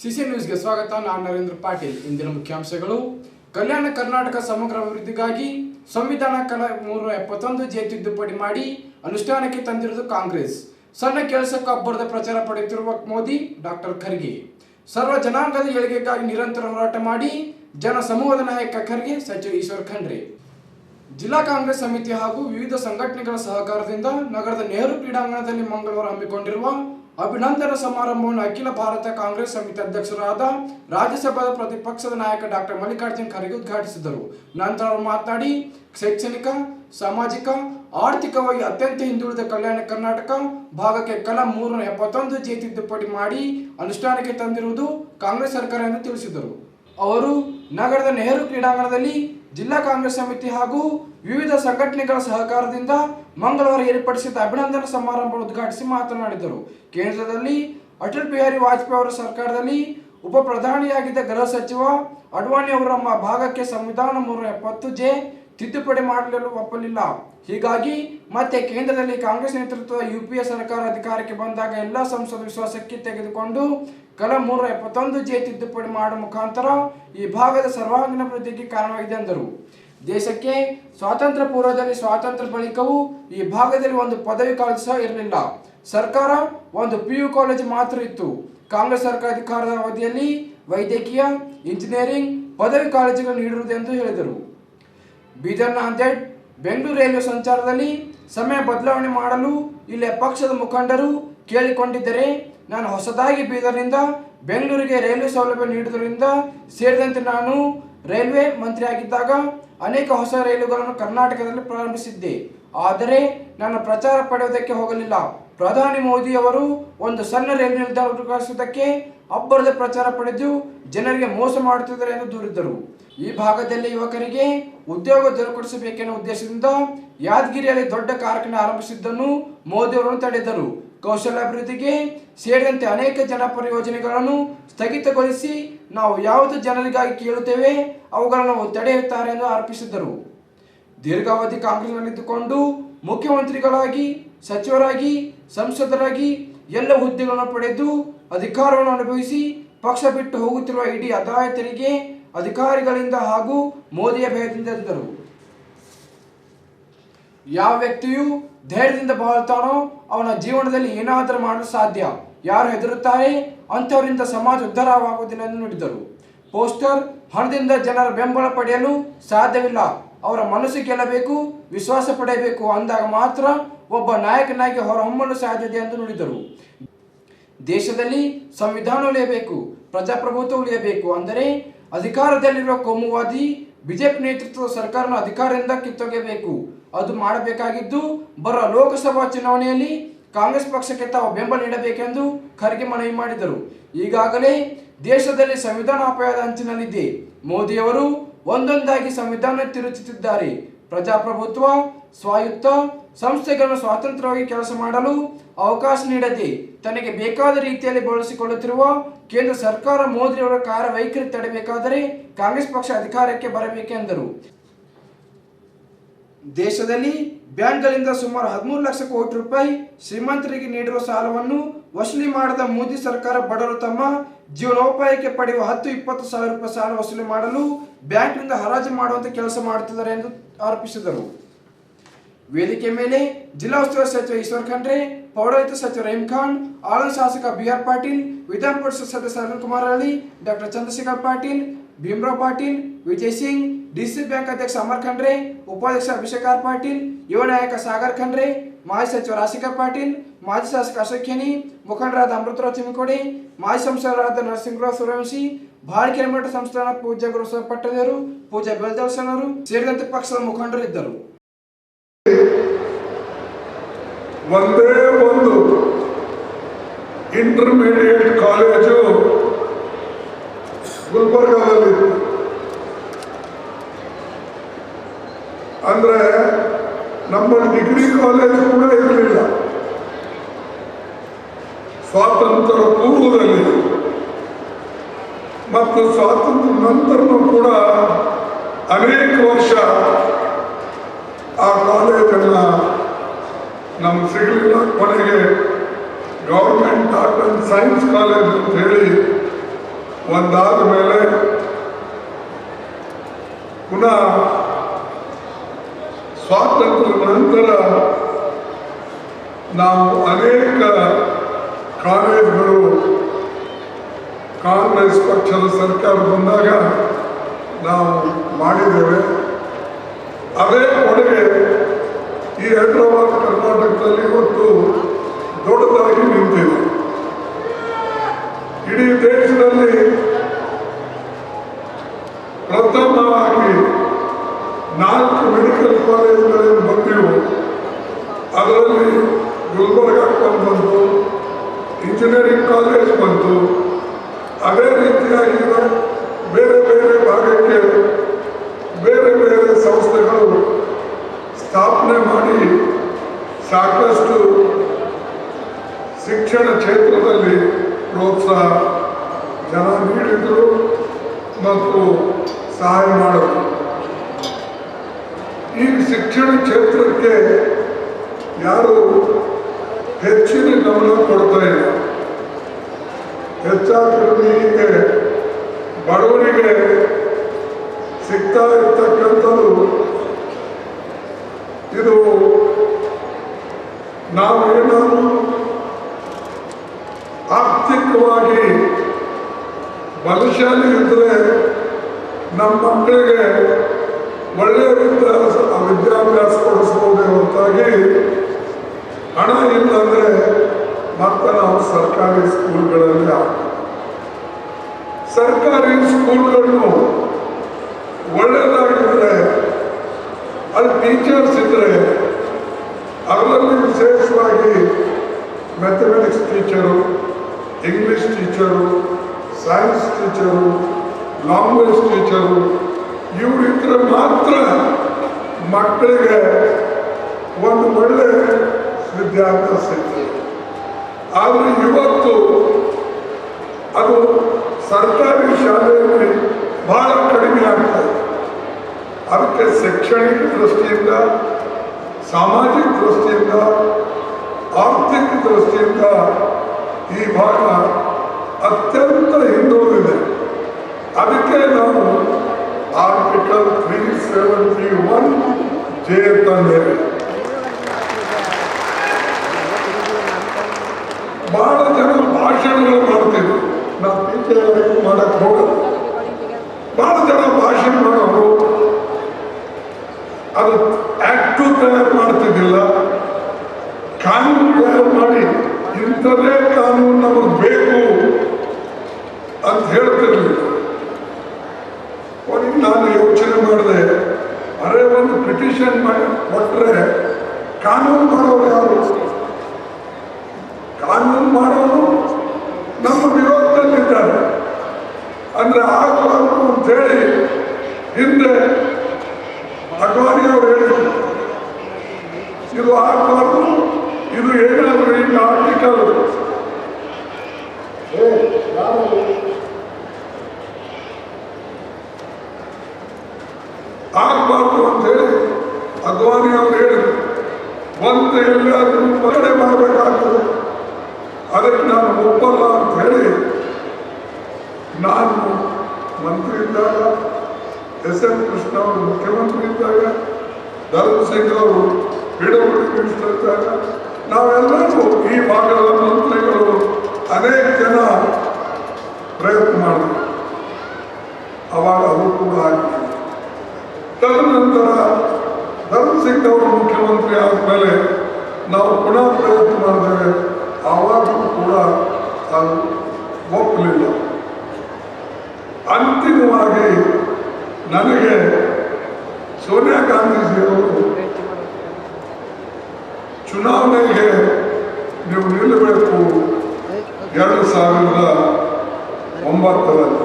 CC ನ್ಯೂಸ್ಗೆ ಸ್ವಾಗತ. ನಾನು ನರೇಂದ್ರ ಪಾಟೀಲ್. ಇಂದಿನ ಮುಖ್ಯಾಂಶಗಳು. ಕಲ್ಯಾಣ ಕರ್ನಾಟಕ ಸಮಗ್ರ ಅಭಿವೃದ್ಧಿಗಾಗಿ ಸಂವಿಧಾನ ಕಲ ಮೂರ ಎಪ್ಪತ್ತೊಂದು ಜೆ ತಿದ್ದುಪಡಿ ಮಾಡಿ ಅನುಷ್ಠಾನಕ್ಕೆ ತಂದಿರುವುದು ಕಾಂಗ್ರೆಸ್. ಸಣ್ಣ ಕೆಲಸಕ್ಕೂ ಅಬ್ಬರದ ಪ್ರಚಾರ ಪಡೆಯುತ್ತಿರುವ ಮೋದಿ, ಡಾಕ್ಟರ್ ಖರ್ಗೆ. ಸರ್ವ ಜನಾಂಗದ ಏಳಿಗೆಗಾಗಿ ನಿರಂತರ ಹೋರಾಟ ಮಾಡಿ ಜನ ಸಮೂಹದ ನಾಯಕ ಖರ್ಗೆ, ಸಚಿವ ಈಶ್ವರ್ ಖಂಡ್ರೆ. ಜಿಲ್ಲಾ ಕಾಂಗ್ರೆಸ್ ಸಮಿತಿ ಹಾಗೂ ವಿವಿಧ ಸಂಘಟನೆಗಳ ಸಹಕಾರದಿಂದ ನಗರದ ನೆಹರು ಕ್ರೀಡಾಂಗಣದಲ್ಲಿ ಮಂಗಳವಾರ ಹಮ್ಮಿಕೊಂಡಿರುವ ಅಭಿನಂದನಾ ಸಮಾರಂಭವನ್ನು ಅಖಿಲ ಭಾರತ ಕಾಂಗ್ರೆಸ್ ಸಮಿತಿ ಅಧ್ಯಕ್ಷರಾದ ರಾಜ್ಯಸಭಾದ ಪ್ರತಿಪಕ್ಷದ ನಾಯಕ ಡಾಕ್ಟರ್ ಮಲ್ಲಿಕಾರ್ಜುನ್ ಖರ್ಗೆ ಉದ್ಘಾಟಿಸಿದರು. ನಂತರ ಅವರು ಮಾತನಾಡಿ, ಶೈಕ್ಷಣಿಕ, ಸಾಮಾಜಿಕ, ಆರ್ಥಿಕವಾಗಿ ಅತ್ಯಂತ ಹಿಂದುಳಿದ ಕಲ್ಯಾಣ ಕರ್ನಾಟಕ ಭಾಗಕ್ಕೆ ಕಲಂ ಮೂರು ಎಪ್ಪತ್ತೊಂದು ಜೆ ತಿದ್ದುಪಡಿ ಮಾಡಿ ಅನುಷ್ಠಾನಕ್ಕೆ ತಂದಿರುವುದು ಕಾಂಗ್ರೆಸ್ ಸರ್ಕಾರ ಎಂದು ತಿಳಿಸಿದರು. ಅವರು ನಗರದ ನೆಹರು ಕ್ರೀಡಾಂಗಣದಲ್ಲಿ ಜಿಲ್ಲಾ ಕಾಂಗ್ರೆಸ್ ಸಮಿತಿ ಹಾಗೂ ವಿವಿಧ ಸಂಘಟನೆಗಳ ಸಹಕಾರದಿಂದ ಮಂಗಳವಾರ ಏರ್ಪಡಿಸಿದ್ದ ಅಭಿನಂದನಾ ಸಮಾರಂಭ ಉದ್ಘಾಟಿಸಿ ಮಾತನಾಡಿದರು. ಕೇಂದ್ರದಲ್ಲಿ ಅಟಲ್ ಬಿಹಾರಿ ವಾಜಪೇಯಿ ಅವರ ಸರ್ಕಾರದಲ್ಲಿ ಉಪ ಪ್ರಧಾನಿಯಾಗಿದ್ದ ಗೃಹ ಸಚಿವ ಅಡ್ವಾಣಿ ಅವರು ಭಾಗಕ್ಕೆ ಸಂವಿಧಾನ ಮೂರ ಎಪ್ಪತ್ತು ಜೆ ತಿದ್ದುಪಡಿ ಮಾಡಲು ಒಪ್ಪಲಿಲ್ಲ. ಹೀಗಾಗಿ ಮತ್ತೆ ಕೇಂದ್ರದಲ್ಲಿ ಕಾಂಗ್ರೆಸ್ ನೇತೃತ್ವದ ಯುಪಿಎ ಸರ್ಕಾರ ಅಧಿಕಾರಕ್ಕೆ ಬಂದಾಗ ಎಲ್ಲ ಸಂಸದ ವಿಶ್ವಾಸಕ್ಕೆ ತೆಗೆದುಕೊಂಡು ಕಲಂ ಮೂರ ಎಪ್ಪತ್ತೊಂದು ಜೆ ತಿದ್ದುಪಡಿ ಮಾಡುವ ಮುಖಾಂತರ ಈ ಭಾಗದ ಸರ್ವಾಂಗೀಣ ಅಭಿವೃದ್ಧಿಗೆ ಕಾರಣವಾಗಿದೆ ಎಂದರು. ದೇಶಕ್ಕೆ ಸ್ವಾತಂತ್ರ್ಯ ಪೂರ್ವದಲ್ಲಿ ಸ್ವಾತಂತ್ರ್ಯ ಬಳಿಕವೂ ಈ ಭಾಗದಲ್ಲಿ ಒಂದು ಪದವಿ ಕಾಲೇಜು ಸಹ ಇರಲಿಲ್ಲ. ಸರ್ಕಾರ ಒಂದು ಪಿ ಯು ಕಾಲೇಜು ಮಾತ್ರ ಇತ್ತು. ಕಾಂಗ್ರೆಸ್ ಸರ್ಕಾರ ಅಧಿಕಾರದ ಅವಧಿಯಲ್ಲಿ ವೈದ್ಯಕೀಯ, ಇಂಜಿನಿಯರಿಂಗ್, ಪದವಿ ಕಾಲೇಜುಗಳು ನೀಡಿರುವುದೆಂದು ಹೇಳಿದರು. ಬೀದರ್ ನಾಂದೇಡ್ ಬೆಂಗಳೂರು ರೈಲ್ವೆ ಸಂಚಾರದಲ್ಲಿ ಸಮಯ ಬದಲಾವಣೆ ಮಾಡಲು ಇಲ್ಲಿಯ ಪಕ್ಷದ ಮುಖಂಡರು ಕೇಳಿಕೊಂಡಿದ್ದರೆ ನಾನು ಹೊಸದಾಗಿ ಬೀದರ್ನಿಂದ ಬೆಂಗಳೂರಿಗೆ ರೈಲ್ವೆ ಸೌಲಭ್ಯ ನೀಡುವುದರಿಂದ ಸೇರಿದಂತೆ ನಾನು ರೈಲ್ವೆ ಮಂತ್ರಿಯಾಗಿದ್ದಾಗ ಅನೇಕ ಹೊಸ ರೈಲುಗಳನ್ನು ಕರ್ನಾಟಕದಲ್ಲಿ ಪ್ರಾರಂಭಿಸಿದ್ದೆ. ಆದರೆ ನಾನು ಪ್ರಚಾರ ಪಡೆಯುವುದಕ್ಕೆ ಹೋಗಲಿಲ್ಲ. ಪ್ರಧಾನಿ ಮೋದಿ ಅವರು ಒಂದು ಸಣ್ಣ ರೈಲು ನಿಲ್ದಾಣ ಉದ್ಘಾಟಿಸುವುದಕ್ಕೆ ಅಬ್ಬರದ ಪ್ರಚಾರ ಪಡೆದು ಜನರಿಗೆ ಮೋಸ ಮಾಡುತ್ತಿದ್ದಾರೆ ಎಂದು ದೂರಿದ್ದರು. ಈ ಭಾಗದಲ್ಲಿ ಯುವಕರಿಗೆ ಉದ್ಯೋಗ ದೊರಕಿಸಬೇಕೆನ್ನುವ ಉದ್ದೇಶದಿಂದ ಯಾದಗಿರಿಯಲ್ಲಿ ದೊಡ್ಡ ಕಾರ್ಖಾನೆ ಆರಂಭಿಸಿದ್ದನ್ನು ಮೋದಿ ಅವರನ್ನು ತಡೆದರು ಕೌಶಲ್ಯಾಭಿವೃದ್ಧಿಗೆ ಸೇರಿದಂತೆ ಅನೇಕ ಜನಪರ ಯೋಜನೆಗಳನ್ನು ಸ್ಥಗಿತಗೊಳಿಸಿ ನಾವು ಯಾವುದು ಜನರಿಗಾಗಿ ಕೇಳುತ್ತೇವೆ ಅವುಗಳನ್ನು ತಡೆಯುತ್ತಾರೆ ಎಂದು ಆರೋಪಿಸಿದರು ದೀರ್ಘಾವಧಿ ಕಾಂಗ್ರೆಸ್ನಲ್ಲಿದ್ದುಕೊಂಡು ಮುಖ್ಯಮಂತ್ರಿಗಳಾಗಿ, ಸಚಿವರಾಗಿ, ಸಂಸದರಾಗಿ ಎಲ್ಲ ಹುದ್ದೆಗಳನ್ನು ಪಡೆದು ಅಧಿಕಾರವನ್ನು ಅನುಭವಿಸಿ ಪಕ್ಷ ಬಿಟ್ಟು ಹೋಗುತ್ತಿರುವ ಇಡೀ ಆದಾಯ ತೆರಿಗೆ ಅಧಿಕಾರಿಗಳಿಂದ ಹಾಗೂ ಮೋದಿಯ ಭಯದಿಂದ ಎಂದರು ಯಾವ ವ್ಯಕ್ತಿಯು ಧೈರ್ಯದಿಂದ ಬಾಳುತ್ತಾನೋ ಅವನ ಜೀವನದಲ್ಲಿ ಏನಾದರೂ ಮಾಡಲು ಸಾಧ್ಯ. ಯಾರು ಹೆದರುತ್ತಾರೆ ಅಂಥವರಿಂದ ಸಮಾಜ ಉದ್ಧಾರವಾಗುವುದಿಲ್ಲ ಎಂದು ನುಡಿದರು. ಪೋಸ್ಟರ್, ಹಣದಿಂದ ಜನರ ಬೆಂಬಲ ಪಡೆಯಲು ಸಾಧ್ಯವಿಲ್ಲ. ಅವರ ಮನಸ್ಸು ಗೆಲ್ಲಬೇಕು, ವಿಶ್ವಾಸ ಪಡೆಯಬೇಕು ಅಂದಾಗ ಮಾತ್ರ ಒಬ್ಬ ನಾಯಕನಾಗಿ ಹೊರಹೊಮ್ಮಲು ಸಾಧ್ಯತೆ ಎಂದು ನುಡಿದರು. ದೇಶದಲ್ಲಿ ಸಂವಿಧಾನ ಉಳಿಯಬೇಕು, ಪ್ರಜಾಪ್ರಭುತ್ವ ಉಳಿಯಬೇಕು ಅಂದರೆ ಅಧಿಕಾರದಲ್ಲಿರುವ ಕೋಮುವಾದಿ ಬಿಜೆಪಿ ನೇತೃತ್ವದ ಸರ್ಕಾರನ ಅಧಿಕಾರದಿಂದ ಕಿತ್ತೊಗೆಯಬೇಕು. ಅದು ಮಾಡಬೇಕಾಗಿದ್ದು, ಬರ ಲೋಕಸಭಾ ಚುನಾವಣೆಯಲ್ಲಿ ಕಾಂಗ್ರೆಸ್ ಪಕ್ಷಕ್ಕೆ ತಾವು ಬೆಂಬಲ ನೀಡಬೇಕೆಂದು ಖರ್ಗೆ ಮನವಿ ಮಾಡಿದರು. ಈಗಾಗಲೇ ದೇಶದಲ್ಲಿ ಸಂವಿಧಾನ ಅಪಾಯದ ಅಂಚಿನಲ್ಲಿದೆ. ಮೋದಿಯವರು ಒಂದೊಂದಾಗಿ ಸಂವಿಧಾನ ತಿರುಚುತ್ತಿದ್ದಾರೆ. ಪ್ರಜಾಪ್ರಭುತ್ವ ಸ್ವಾಯುತ್ತ ಸಂಸ್ಥೆಗಳನ್ನು ಸ್ವಾತಂತ್ರ್ಯವಾಗಿ ಕೆಲಸ ಮಾಡಲು ಅವಕಾಶ ನೀಡದೆ ತನಗೆ ಬೇಕಾದ ರೀತಿಯಲ್ಲಿ ಬಳಸಿಕೊಳ್ಳುತ್ತಿರುವ ಕೇಂದ್ರ ಸರ್ಕಾರ ಮೋದಿ ಅವರ ಕಾರ್ಯವೈಖರಿ ತಡೆಯಬೇಕಾದರೆ ಕಾಂಗ್ರೆಸ್ ಪಕ್ಷ ಅಧಿಕಾರಕ್ಕೆ ಬರಬೇಕೆಂದರು. ದೇಶದಲ್ಲಿ ಬ್ಯಾಂಕ್ಗಳಿಂದ ಸುಮಾರು ಹದಿಮೂರು ಲಕ್ಷ ಕೋಟಿ ರೂಪಾಯಿ ಶ್ರೀಮಂತರಿಗೆ ನೀಡಿರುವ ಸಾಲವನ್ನು ವಸೂಲಿ ಮಾಡದ ಮೋದಿ ಸರ್ಕಾರ ಬಡವರು ತಮ್ಮ ಜೀವನೋಪಾಯಕ್ಕೆ ಪಡೆಯುವ ಹತ್ತು ಇಪ್ಪತ್ತು ಸಾವಿರ ರೂಪಾಯಿ ಸಾಲ ವಸೂಲಿ ಮಾಡಲು ಬ್ಯಾಂಕ್ನಿಂದ ಹರಾಜು ಮಾಡುವಂತೆ ಕೆಲಸ ಮಾಡುತ್ತಿದ್ದಾರೆ ಎಂದು ಆರೋಪಿಸಿದರು ವೇದಿಕೆ ಮೇಲೆ ಜಿಲ್ಲಾ ಉಸ್ತುವಾರಿ ಸಚಿವ ಈಶ್ವರ್ ಖಂಡ್ರೆ ಪೌರಾಯುಕ್ತ ಸಚಿವ ರಹೀಂ ಖಾನ್ ಆಳಂದ ಶಾಸಕ ಬಿ ಆರ್ ಪಾಟೀಲ್ ವಿಧಾನ ಪರಿಷತ್ ಸದಸ್ಯ ಅರುಣ್ ಕುಮಾರ್ ಹಳ್ಳಿ doctor Chandrashekhar Patil Bhimrao Patil Vijay Singh DC bank ಅಧ್ಯಕ್ಷ ಅಮರ್ ಖಂಡ್ರೆ ಉಪಾಧ್ಯಕ್ಷ ಅಭಿಷೇಕ್ ಆರ್ ಪಾಟೀಲ್ ಯುವ ನಾಯಕ ಸಾಗರ್ ಖಂಡ್ರೆ ಮಾಜಿ ಸಚಿವ ರಾಜಶೇಖರ್ ಪಾಟೀಲ್ ಮಾಜಿ ಶಾಸಕ ಅಶೋಕ್ ಖೇನಿ ಮುಖಂಡರಾದ ಅಮೃತರಾವ್ ಚಿಮ್ಕೋಡಿ ಮಾಜಿ ಸಂಸದರಾದ ನರಸಿಂಹರಾವ್ ಸೂರ್ಯವಂಶಿ ಬಾಳಿಕೆರೆ ಮಠ ಸಂಸ್ಥಾನ ಪೂಜ್ಯ ಗುರು ಪಟ್ಟದೇವರು ಪೂಜ್ಯ ಬೆಳದರ್ಶನವರು ಸೇರಿದಂತೆ ಪಕ್ಷದ ಮುಖಂಡರು ಇದ್ದರು ಒಂದೇ ಒಂದು ಇಂಟರ್ಮೀಡಿಯೇಟ್ ಕಾಲೇಜು ಗುಲ್ಬರ್ಗಾದಲ್ಲಿತ್ತು ಅಂದ್ರೆ ನಮ್ಮ ಡಿಗ್ರಿ ಕಾಲೇಜ್ ಕೂಡ ಇರಲಿಲ್ಲ. ಸ್ವಾತಂತ್ರ್ಯ ಪೂರ್ವದಲ್ಲಿ. ಮತ್ತು ಸ್ವಾತಂತ್ರ್ಯ ನಂತರನೂ ಕೂಡ ಅನೇಕ ವರ್ಷ ಆ ಕಾಲೇಜನ್ನು ನಮ್ಗೆ ಸಿಗಲಿಲ್ಲ. ಕೊನೆಗೆ government art and science college ಅಂತ ಹೇಳಿ ಒಂದಾದ ಮೇಲೆ ಪುನಃ ಸ್ವಾತಂತ್ರ್ಯ ನಂತರ ನಾವು ಅನೇಕ ಕಾಲೇಜುಗಳು ಕಾಂಗ್ರೆಸ್ ಪಕ್ಷದ ಸರ್ಕಾರ ಬಂದಾಗ ನಾವು ಮಾಡಿದ್ದೇವೆ ಅದೇ ಕೊಡುಗೆ ಈ ಹೈದರಾಬಾದ್ ಕರ್ನಾಟಕದಲ್ಲಿ ಇವತ್ತು ದೊಡ್ಡದಾಗಿ ನಿಂತಿದೆ ಇಡೀ ದೇಶದಲ್ಲಿ ಪ್ರಥಮವಾಗಿ ನಾಲ್ಕು ಮೆಡಿಕಲ್ ಕಾಲೇಜುಗಳಲ್ಲಿ ಬಂದಿವು ಅದರಲ್ಲಿ ಗುಲ್ಬರ್ಗಕ್ಕೆ ಒಂದು ಬಂತು ಇಂಜಿನಿಯರಿಂಗ್ ಕಾಲೇಜ್ ಬಂತು ಅದೇ ರೀತಿಯಾಗಿ ಬೇರೆ ಬೇರೆ ಭಾಗಕ್ಕೆ ಬೇರೆ ಬೇರೆ ಸಂಸ್ಥೆಗಳು ಸ್ಥಾಪನೆ ಮಾಡಿ ಸಾಕಷ್ಟು ಶಿಕ್ಷಣ ಕ್ಷೇತ್ರದಲ್ಲಿ ಪ್ರೋತ್ಸಾಹ ಜನ ನೀಡಿದರು ಮತ್ತು ಸಹಾಯ ಮಾಡಿದರು. ಈ ಶಿಕ್ಷಣ ಕ್ಷೇತ್ರಕ್ಕೆ ಯಾರು ಹೆಚ್ಚಿನ ಗಮನ ಕೊಡ್ತಾ ಇಲ್ಲ. ಹೆಚ್ಚಾಗಿ ಹೀಗೆ ಬಡವರಿಗೆ ಸಿಗ್ತಾ ಇರ್ತಕ್ಕಂಥದ್ದು ಇದು ನಾವು ಏನಾದರೂ ಆರ್ಥಿಕವಾಗಿ ಬಲಶಾಲಿ ಇದ್ದರೆ ನಮ್ಮ ಮಕ್ಕಳಿಗೆ ಒಳ್ಳೆಯ ವಿದ್ಯಾಭ್ಯಾಸ ವಿದ್ಯಾಭ್ಯಾಸ ಕೊಡಿಸ್ಬೋದೇ ಹೊರತಾಗಿ ಹಣ ಇಲ್ಲಂದ್ರೆ ಮತ್ತೆ ನಾವು ಸರ್ಕಾರಿ ಸ್ಕೂಲ್ಗಳಲ್ಲಿ. ಸರ್ಕಾರಿ ಸ್ಕೂಲ್ಗಳನ್ನು ಒಳ್ಳೆಯದಾಗಿದ್ದರೆ ಅಲ್ಲಿ ಟೀಚರ್ಸ್ ಇದ್ರೆ ಅದರಲ್ಲಿ ವಿಶೇಷವಾಗಿ mathematics teacher English teacher science teacher language teacher ಇವರಿದ್ದರೆ ಮಾತ್ರ ಮಕ್ಕಳಿಗೆ ಒಂದು ಒಳ್ಳೆ ವಿದ್ಯಾಭ್ಯಾಸ ಸಿಗ್ತದೆ ಆದರೆ ಇವತ್ತು ಅದು ಸರ್ಕಾರಿ ಶಾಲೆಯಲ್ಲಿ ಬಹಳ ಕಡಿಮೆ ಆಗ್ತದೆ ಅದಕ್ಕೆ ಶೈಕ್ಷಣಿಕ ದೃಷ್ಟಿಯಿಂದ ಸಾಮಾಜಿಕ ದೃಷ್ಟಿಯಿಂದ, ಆರ್ಥಿಕ ದೃಷ್ಟಿಯಿಂದ ಈ ಭಾಗ ಅತ್ಯಂತ ಹಿಂದುಳಿದಿದೆ. ಅದಕ್ಕೆ ನಾವು article three seventy one J ತಂದೇವೆ ಬಹಳ ಜನ ಭಾಷಣಗಳು ಮಾಡ್ತಿದ್ರು. ನಾವು ಟೀಚರ್ ಮಾಡಕ್ಕೆ ಹೋಗಲ್ಲ. ಬಹಳ ಜನ ಭಾಷಣ ಮಾಡೋರು ಅದು ತಯಾರು ಮಾಡ್ತಿದ್ದಿಲ್ಲ, ಕಾನೂನು ತಯಾರು ಮಾಡಿ ಇಂಥದೇ ಕಾನೂನು ನಮಗೆ ಬೇಕು ಅಂತ ಹೇಳ್ತಿರ್ಲಿಲ್ಲ ಕೊನೆಗೆ ನಾನು ಯೋಚನೆ ಮಾಡಿದೆ, ಅರೆ ಒಂದು ಪಿಟಿಷನ್ ಮಾಡಿ ಕೊಟ್ಟರೆ ಕಾನೂನು ಮಾಡೋರು ಯಾರು ಕಾನೂನು ಮಾಡೋರು ನಮ್ಮ ವಿರೋಧದಲ್ಲಿದ್ದಾರೆ ಅಂದ್ರೆ ಆಗಬಾರ್ದು ಅಂತ ಹೇಳಿ ಹಿಂದೆ ಅಡ್ವಾಣಿ ಅವರು ಹೇಳಿದ್ರು ಇದು ಆಗಬಾರ್ದು ಇದು ಏನಾದರೂ ಈಗ ಆರ್ಟಿಕಲ್ ಏ, ಯಾರು? ಆಗಬಾರ್ದು ಅಂತ ಹೇಳಿ ಅದ್ವಾನಿ ಅವರು ಹೇಳಿದ್ರು ಒಂದು ಎಲ್ಲಾದ್ರೂ ಹೊರಗಡೆ ಮಾಡಬೇಕಾಗ್ತದೆ ಅದಕ್ಕೆ ನಾನು ಒಪ್ಪಲ್ಲ ಅಂತ ಹೇಳಿ ನಾನು ಮಂತ್ರಿ ಇದ್ದಾಗ ಎಸ್ ಎನ್ ಕೃಷ್ಣ ಅವರು ಮುಖ್ಯಮಂತ್ರಿ ಇದ್ದಾಗ ಧರ್ಮ ಸಿಂಗ್ ಅವರು ಇದ್ದಾಗ ನಾವೆಲ್ಲರೂ ಈ ಭಾಗದ ಮಂತ್ರಿಗಳು ಅನೇಕ ಜನ ಪ್ರಯತ್ನ ಮಾಡಿದರು ಅವಾಗ ಅವರು ಕೂಡ ತದನಂತರ ಧರ್ಮ ಸಿಂಗ್ ಅವರು ಮುಖ್ಯಮಂತ್ರಿ ಆದಮೇಲೆ ನಾವು ಪುನಃ ಪ್ರಯತ್ನ ಮಾಡಿದ್ದೇವೆ. ಆವಾಗಲೂ ಕೂಡ ಅದು ಒಪ್ಪಲಿಲ್ಲ. ಅಂತಿಮವಾಗಿ ನನಗೆ ಸೋನಿಯಾ ಗಾಂಧೀಜಿಯವರು ಚುನಾವಣೆಗೆ ನೀವು ನಿಲ್ಲಬೇಕು. ಎರಡು ಸಾವಿರದ ಒಂಬತ್ತರಲ್ಲಿ.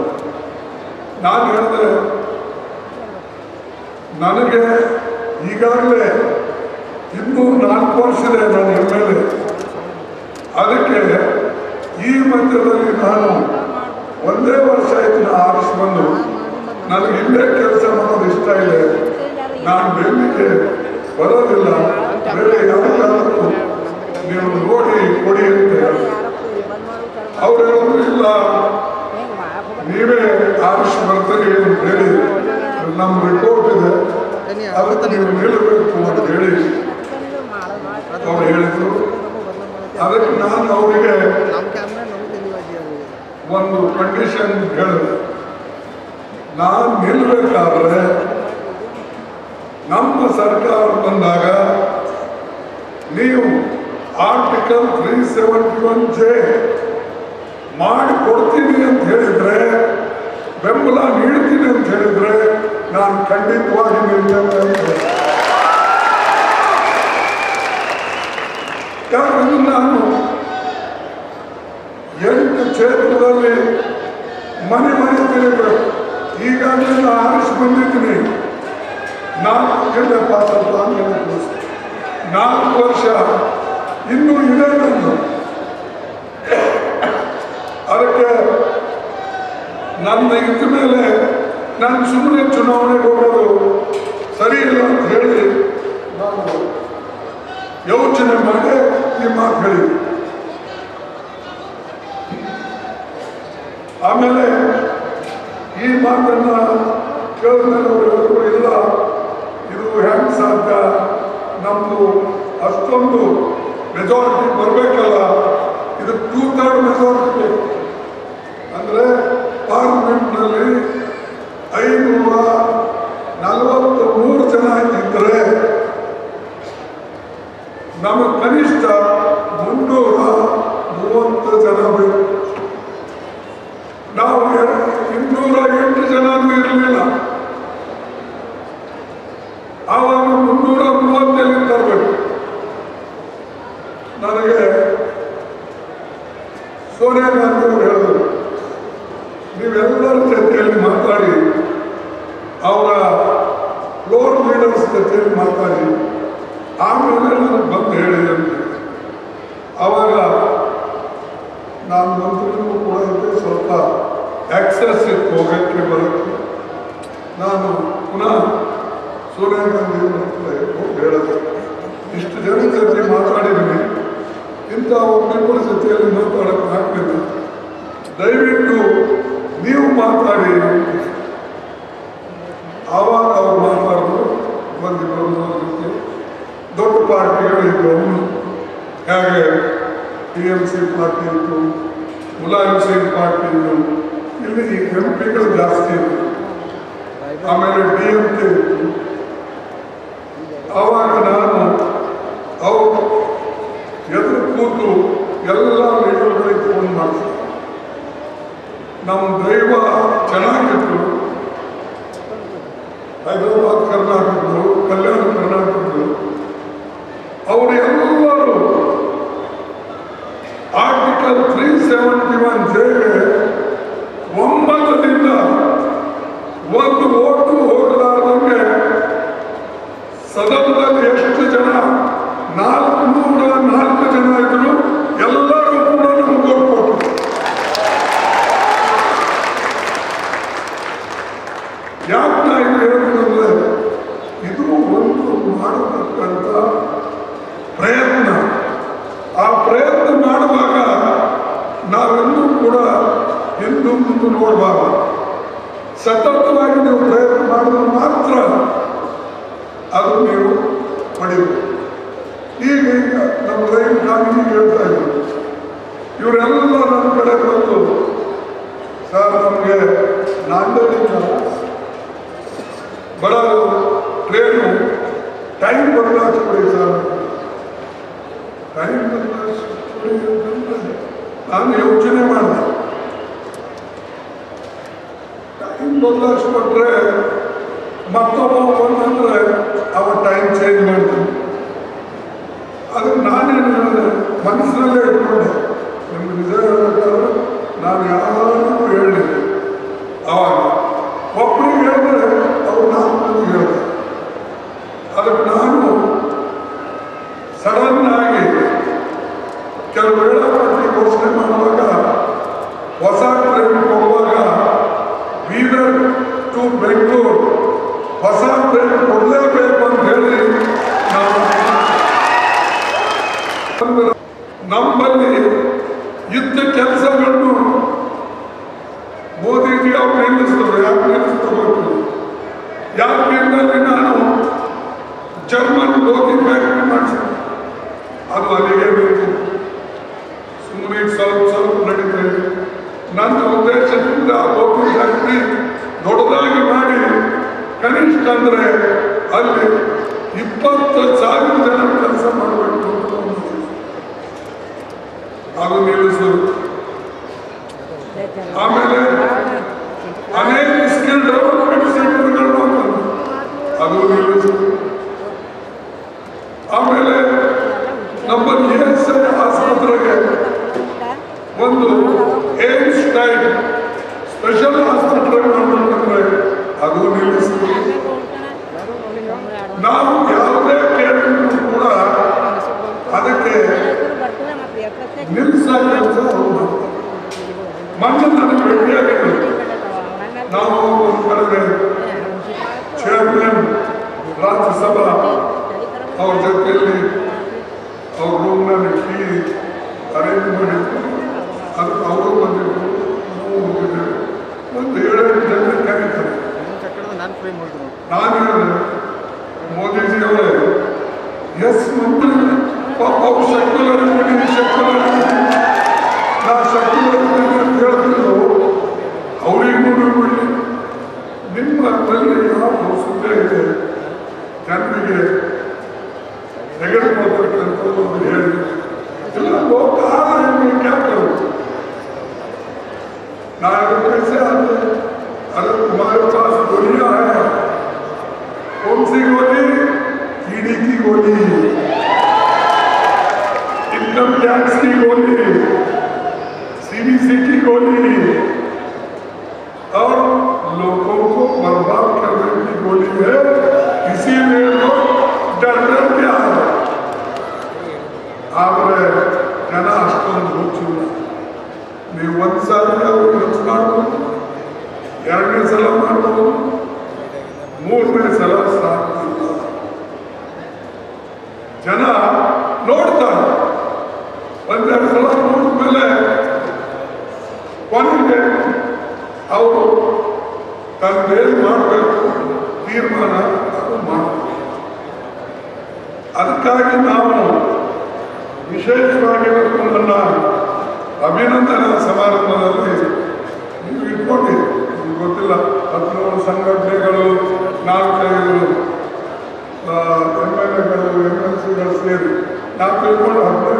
ನಾನು ಹೇಳಿದೆ, ನನಗೆ ಈಗಾಗಲೇ ಇನ್ನೂ ನಾಲ್ಕು ವರ್ಷ ಇದೆ ನಾನು ಎಂ ಎಲ್ ಎ ಅದಕ್ಕೆ ಈ ಮಧ್ಯದಲ್ಲಿ ನಾನು ಒಂದೇ ವರ್ಷ ಆಯ್ತು ಆರಿಸಿ ಬಂದು. ನನಗೆ ಇಲ್ಲೇ ಕೆಲಸ ಮಾಡೋದು ಇಷ್ಟ ಇದೆ ನಾನು ಬೆಳಿಗ್ಗೆ ಬರೋದಿಲ್ಲ. ನೀವು ನೋಡಿ ಕೊಡಿ ಅಂತ ಅವ್ರು ಹೇಳಿದ್ರು ಇಲ್ಲ ನೀವೇ ಆಯುಷ್ ಬರ್ತಾರೆ ಹೇಳಿ ನಮ್ಮ ರಿಪೋರ್ಟ್ ಇದೆ ಅದಕ್ಕೆ ನೀವು ಹೇಳಬೇಕು ಅಂತ ಹೇಳಿ ಅವ್ರು ಹೇಳಿದ್ರು ಅದಕ್ಕೆ ನಾನು ಅವರಿಗೆ ಒಂದು ಕಂಡೀಷನ್ ಹೇಳಿದೆ ನಾನು ನಿಲ್ಲಬೇಕಾದ್ರೆ ನಮ್ಮ ಸರ್ಕಾರ ಬಂದಾಗ ನೀವು article three seventy one J ಮಾಡಿ ಕೊಡ್ತೀನಿ ಅಂತ ಹೇಳಿದರೆ, ಬೆಂಬಲ ನೀಡ್ತೀನಿ ಅಂತ ಹೇಳಿದ್ರೆ ನಾನು ಖಂಡಿತವಾಗಿ ಅಂತ ಹೇಳಿದೆ. ಯಾಕಂದ್ರೆ ನಾನು ಎಂಟು ಕ್ಷೇತ್ರದಲ್ಲಿ ಮನೆ ಮನೆ ತಿರುಗಬೇಕು ಈಗಾಗಲೇ ನಾನು ಆರಿಸಿ ಬಂದಿದ್ದೀನಿ ನಾಲ್ಕು ಜಿಲ್ಲೆ ಪಾತ್ರ ನಾನು ತೋರಿಸಿ. ನಾಲ್ಕು ವರ್ಷ, ಇನ್ನೂ ಇದೆ ನಂದು ಅದಕ್ಕೆ ನನ್ನ ಇದ್ದ ಮೇಲೆ ನಾನು ಸುಮ್ಮನೆ ಚುನಾವಣೆಗೆ ಹೋಗೋದು ಸರಿ ಇಲ್ಲ ಅಂತ ಹೇಳಿ ನಾನು ಯೋಚನೆ ಮಾಡಿ ಈ ಮಾತು ಹೇಳಿ ಆಮೇಲೆ ಈ ಮಾತನ್ನು ಕೇಳಿದ್ಮೇಲೆ ಅವರು ಹೇಳಿದ್ರು, ಇಲ್ಲ ಇದು ಹೆಂಗ್ ಸಾಧ್ಯ ನಮ್ದು ಅಷ್ಟೊಂದು ಮೆಜಾರಿಟಿ ಬರಬೇಕಲ್ಲ ಇದು ಟೂ ಥರ್ಡ್ ಮೆಜಾರಿಟಿ ಅಂದರೆ ಪಾರ್ಲಿಮೆಂಟ್ನಲ್ಲಿ ಐನೂರ ನಲವತ್ತು ಮೂರು ಜನ ಇದ್ದರೆ ನಮಗೆ ಕನಿಷ್ಠ ಮುನ್ನೂರ ಮೂವತ್ತು ಜನ ಬೇಕು ನಾವು ಎರ- ಇನ್ನೂರ ಎಂಟು ಜನನೂ ಇರಲಿಲ್ಲ ಆವಾಗ ಮುನ್ನೂರ ಮೂವತ್ತಲ್ಲಿ ತರಬೇಕು ನನಗೆ ಸೋನಿಯಾ ಗಾಂಧಿ ಅವರು ಹೇಳಿದರು, ನೀವೆಲ್ಲರ ಜೊತೆಯಲ್ಲಿ ಮಾತಾಡಿ, ಅವರ ಫ್ಲೋರ್ ಲೀಡರ್ಸ್ ಜೊತೆಯಲ್ಲಿ ಮಾತಾಡಿ, ಆಮೇಲೆ ನನಗೆ ಬಂದು ಹೇಳಿ ಅಂತ ಆವಾಗ ನಾನು ಮಂತ್ರಿಗೂ ಕೂಡ ಸ್ವಲ್ಪ ಆಕ್ಸೆಸ್ ಇತ್ತು ಹೋಗಕ್ಕೆ ಬರೋಕ್ಕೆ ನಾನು ಪುನಃ ಸೋನಿಯಾ ಗಾಂಧಿ ಅವ್ರ ಹತ್ರ ಹೋಗಿ ಹೇಳಿದೆ ಇಷ್ಟು ಜನ ಜೊತೆ ಮಾತಾಡಿದ್ದೀನಿ ಇಂಥ ಒಬ್ಬರಿಬ್ಬರ ಜೊತೆಯಲ್ಲಿ ಮಾತಾಡಕ್ಕೆ ಆಗ್ತಿಲ್ಲ ದಯವಿಟ್ಟು ನೀವು ಮಾತಾಡಿ. ಆವಾಗ ಅವ್ರು ಮಾತಾಡಿದ್ರು ಬಂದು ಬಂದು ಜೊತೆ ದೊಡ್ಡ ಪಾರ್ಟಿಗಳಿದ್ದು ಹೇಗೆ? ಟಿ ಎಂ ಸಿ ಪಾರ್ಟಿ ಇತ್ತು, ಮುಲಾಯಂ ಸಿಂಗ್ ಪಾರ್ಟಿ ಇತ್ತು. ಇಲ್ಲಿ ಎಂ ಪಿಗಳು ಜಾಸ್ತಿ ಇತ್ತು. ಆಮೇಲೆ ಡಿ ಎಂ ಕೆ ಇತ್ತು. ಆವಾಗ ನಾನು ಅವರು ಎದುರು ಕೂತು ಎಲ್ಲ ಲೀಡರ್ಗಳಿಗೆ ಫೋನ್ ಮಾಡ್ತೀವಿ ನಮ್ಮ ದೈವ ಚೆನ್ನಾಗಿತ್ತು ಹೈದರಾಬಾದ್ ಕರ್ನಾಟಕದ್ದು ಕಲ್ಯಾಣ ಕರ್ನಾಟಕದ್ದು ಅವರು ಎಲ್ಲರೂ ಆರ್ಟಿಕಲ್ ತ್ರೀ ಸೆವೆಂಟಿ ಒನ್ ಜೆಗೆ ಒಂಬತ್ತರಿಂದ ಒಂದು ಓಟು ಹೋಗಲಾರ್ದಂಗೆ ಸದನದಲ್ಲಿ ಎಷ್ಟು ಜನ ನಾಲ್ಕು ನೂರ ನಾಲ್ಕು ಜನ ಇದ್ರು ಎಲ್ಲರೂ ಕೂಡ ನಮ್ಗೆ ಓಟ್ ಕೊಟ್ಟರು ಯಾಕೆ ನಾ ಇದು ಹೇಳ್ತೀನಂದ್ರೆ ಇದು ಒಂದು ಮಾಡತಕ್ಕಂಥ ಪ್ರಯತ್ನ ಆ ಪ್ರಯತ್ನ ಮಾಡುವಾಗ ನಾವೆಲ್ಲೂ ಕೂಡ ಹಿಂದು ನೋಡಬಾರದು ಸತತವಾಗಿ ನೀವು ಪ್ರಯತ್ನ ಮಾಡಿದ್ರೆ ಮಾತ್ರ ಅದು ನೀವು ಪಡೆಯಬೇಕು ಈಗ ನಮ್ಮ ರೈಲ್ ಕಾಮಿನಿ ಹೇಳ್ತಾ ಇದ್ದೀವಿ. ಇವರೆಲ್ಲ ನಮ್ಮ ಕಡೆ ಬಂದು ಸರ್ ನಮಗೆ ನಾಂದೇಡಿಂದ ಬರೋದು ಟ್ರೈನು ಟೈಮ್ ಬದಲಾಯಿಸಿ ಕೊಡಿ ಸರ್ ಟೈಮ್ ಬದಲಾಯಿಸಿ ಕೊಡಿ ಅಂತಂದ್ರೆ ನಾನು ಯೋಚನೆ ಮಾಡಿದೆ ಟೈಮ್ ಕೊಟ್ಟರೆ ಮತ್ತೊಬ್ಬ ಬಂದಂದ್ರೆ ಅವ ಟೈಮ್ ಚೇಂಜ್ ಮಾಡ್ತೀನಿ. ಅದಕ್ಕೆ ನಾನೇನು ಹೇಳಿದೆ? ಮನಸ್ಸಿನಲ್ಲೇ ಇಟ್ಕೊಂಡೆ. ನಿಮ್ಗೆ ನಿಜ ಹೇಳ್ಬೇಕಾದ್ರೆ, ನಾನು ಯಾರಿಗೂ ನಮ್ಮಲ್ಲಿ ಆಮೇಲೆ ಅನೇಕ ಸ್ಕಿಲ್ ಡೆವಲಪ್ಮೆಂಟ್ ಸೆಂಟರ್ಗಳನ್ನ ತಂದು ರಾಜ್ಯಸಭಾ ಅವ್ರ ಜೊತೆಯಲ್ಲಿ ಅವ್ರ ರೂಮ್ನಲ್ಲಿ ಕೀ ಅರೇಂಜ್ ಮಾಡಿದ್ರು ಅದಕ್ಕೆ ಅವರು ಬಂದಿದ್ರು ಒಂದು ಏಳೆಂಟು ಜನ ಕರೀತಾರೆ ನಾನು ಹೇಳಿದೆ, ಮೋದಿಜಿ ಅವರೇ, ಎಸ್ ಮಂತ್ರಿ ಪಾಪ ಅವ್ರು ಸೆಕ್ಯುಲರ್ ಸೆಕ್ಯುಲರ್ ನಾ ಸೆಕ್ಯುಲರ್ ಅಂತ ಹೇಳ್ತಿದ್ರು ಅವ್ರಿಗೆ ಬಿಡಿ ನಿಮ್ಮ ಬಳಿ ಯಾವ ಸುದ್ದಿ ಇದೆ ಜನರಿಗೆ ತೆಗೆದುಕೊಳ್ತಕ್ಕಂಥ ಒಂದು ಹೇಳಿ ಇಲ್ಲ ಲೋಕ ಆದಾಯ ಕ್ಯಾಪ್ಟರ್ ನಾನು कैसे आते अरे तुम्हारे पास गोलियां है कौन सी गोली ईडी की गोली इनकम टैक्स की गोली सीबीसी की गोली ಎರಡನೇ ಸಲ ಸೇರಿ ನಾವು ತಿಳ್ಕೊಂಡು ಹತ್ತು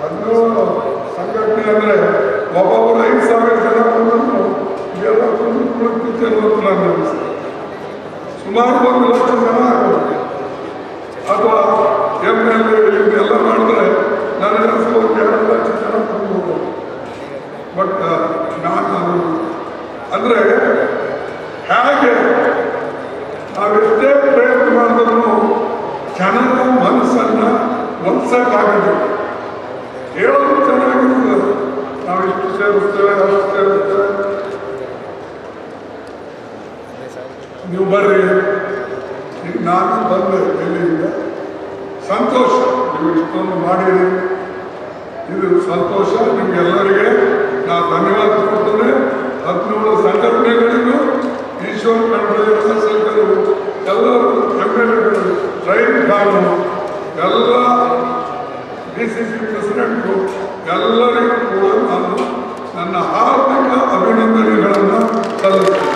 ಹದಿನೇಳು ಸಂಘಟನೆ ಅಂದರೆ ಒಬ್ಬೊಬ್ಬರು ಐದು ಸಾವಿರ ಜನ ಬಂದ್ರು ಎಲ್ಲ ಕುಳಿತು ಸುಮಾರು ಒಂದು ಲಕ್ಷ ಜನ ಅಥವಾ ಎಂ ಎಲ್ ಎ ಎಲ್ಲ ಮಾಡಿದ್ರೆ ನನಗೆ ಒಂದು ಎರಡು ಲಕ್ಷ ಜನ ಬಟ್ ನಾನು ಅದು ಅಂದರೆ ನೀವು ಬರ್ರಿ. ಈಗ ನಾನು ಬಂದೆ ಎಲ್ಲಿಂದ? ಸಂತೋಷ. ನೀವು ಇಷ್ಟೊಂದು ಮಾಡಿರಿ. ಇದು ಸಂತೋಷ. ನಿಮಗೆಲ್ಲರಿಗೆ ನಾನು ಧನ್ಯವಾದ ಕೊಡ್ತೇನೆ. ಹದಿನೇಳು ಸಂಘಟನೆಗಳಿಗೂ, ಈಶ್ವರ ಕಂಡು ಸಂಘರು ಎಲ್ಲರೂ ಎಮ್ಮೆಲ್ಗಳು ಟ್ರೈನ್ ಕಾನೂನು, ಎಲ್ಲ ಡಿ ಸಿ ಸಿ ಪ್ರೆಸಿಡೆಂಟು ಎಲ್ಲರಿಗೂ ಕೂಡ ನಾನು ನನ್ನ ಆರ್ಥಿಕ ಅಭಿನಂದನೆಗಳನ್ನು ಸಲ್ಲಿಸ್ತೇನೆ